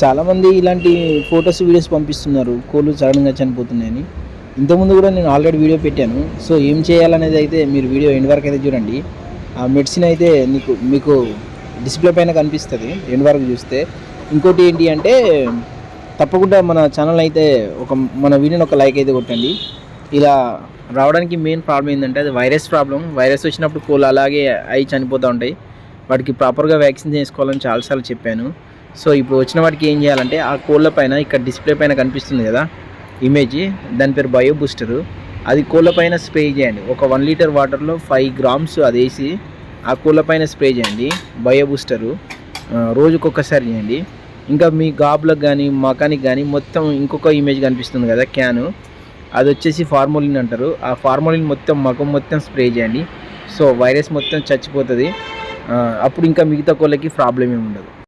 చాలామంది ఇలాంటి photos videos పంపిస్తున్నారు. కోళ్ళు సడన్గా చనిపోతున్నాయని. ఇంతకుముందు కూడా నేను ఆల్రెడీ వీడియో పెట్టాను. సో ఏం చేయాలనేది అయితే మీరు వీడియో ఎండ్ వరకు అయితే చూడండి. ఆ మెడిసిన్ అయితే మీకు మీకు డిస్ప్లే పైన కనిపిస్తుంది ఎండ్ వరకు చూస్తే. ఇంకోటి ఏంటి అంటే తప్పకుండా మన ఛానల్ అయితే ఒక మన వీడియోని ఒక లైక్ అయితే కొట్టండి. ఇలా రావడానికి మెయిన్ ప్రాబ్లం ఏంటంటే అది వైరస్ ప్రాబ్లం. వైరస్ వచ్చినప్పుడు కోళ్ళు అలాగే అవి చనిపోతూ ఉంటాయి. వాటికి ప్రాపర్గా వ్యాక్సిన్ చేసుకోవాలని చాలాసార్లు చెప్పాను. సో ఇప్పుడు వచ్చిన వాటికి ఏం చేయాలంటే ఆ కోళ్ళ పైన ఇక్కడ డిస్ప్లే పైన కనిపిస్తుంది కదా ఇమేజ్ దాని పేరు బయో బూస్టరు అది కోళ్ళ పైన స్ప్రే చేయండి. ఒక వన్ లీటర్ వాటర్లో ఫైవ్ గ్రామ్స్ అది వేసి ఆ కోళ్ళ పైన స్ప్రే చేయండి. బయో బూస్టరు రోజుకొకసారి చేయండి. ఇంకా మీ గాబులకు కానీ మకానికి కానీ మొత్తం ఇంకొక ఇమేజ్ కనిపిస్తుంది కదా క్యాను. అది వచ్చేసి ఫార్మోలిన్ అంటారు. ఆ ఫార్మోలిన్ మొత్తం మగం మొత్తం స్ప్రే చేయండి. సో వైరస్ మొత్తం చచ్చిపోతుంది. అప్పుడు ఇంకా మిగతా కోళ్ళకి ప్రాబ్లం ఏమి ఉండదు.